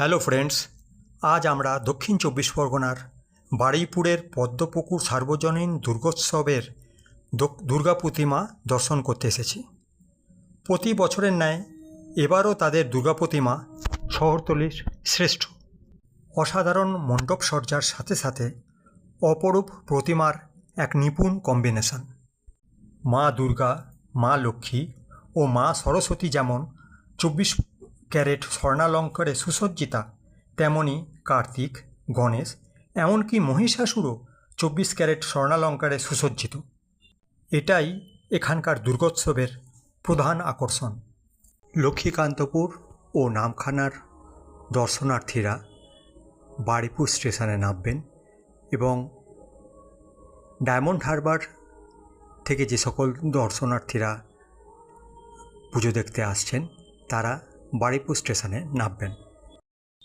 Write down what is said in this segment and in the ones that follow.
Hello friends, আজ আমরা দক্ষিণ চব্বিশ পরগনার বারুইপুরের পদ্মপুকুর সার্বজনীন দুর্গোৎসবের দুর্গা প্রতিমা দর্শন করতে এসেছি। প্রতি বছরের ন্যায় এবারও তাদের দুর্গা প্রতিমা শহরতলির শ্রেষ্ঠ। অসাধারণ মণ্ডপ সজ্জার সাথে সাথে অপরূপ প্রতিমার এক নিপুণ কম্বিনেশন। মা দুর্গা, মা লক্ষ্মী ও মা সরস্বতী যেমন চব্বিশ ক্যারেট, স্বর্ণালঙ্কারে, সুসজ্জিতা, তেমনি কার্তিক, গণেশ, এমনকি মহিষাসুরও চব্বিশ ক্যারেট, স্বর্ণালঙ্কারে সুসজ্জিত। এটাই এখানকার দুর্গোৎসবের প্রধান আকর্ষণ। লক্ষ্মীকান্তপুর ও নামখানার দর্শনার্থীরা বারিপুর স্টেশনে নামবেন এবং ডায়মন্ড হারবার থেকে যে সকল দর্শনার্থীরা পুজো দেখতে আসছেন, তারা বারিপুর স্টেশনে নামবেন।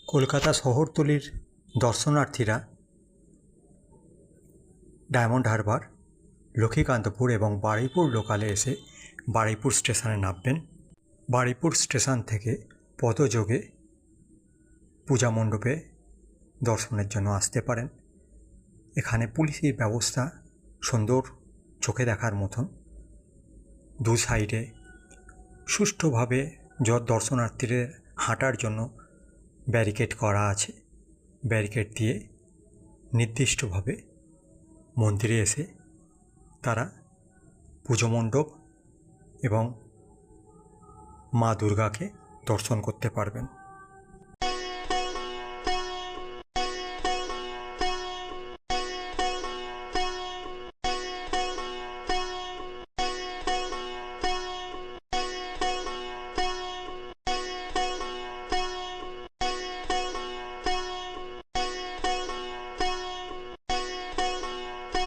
কলকাতা শহরতলির দর্শনার্থীরা ডায়মন্ড হারবার, লক্ষ্মীকান্তপুর এবং বারুইপুর লোকালে এসে বারুইপুর স্টেশনে নামবেন। বারুইপুর স্টেশন থেকে পদযোগে পূজা মণ্ডপে দর্শনের জন্য আসতে পারেন। এখানে পুলিশের ব্যবস্থা সুন্দর চোখে দেখার মতন। দু সাইডে সুষ্ঠুভাবে য দর্শনার্থীদের হাঁটার জন্য ব্যারিকেড করা আছে ব্যারিকেড দিয়ে নির্দিষ্টভাবে মন্দিরে এসে তারা পুজো মণ্ডপ এবং মা দুর্গাকে দর্শন করতে পারবেন।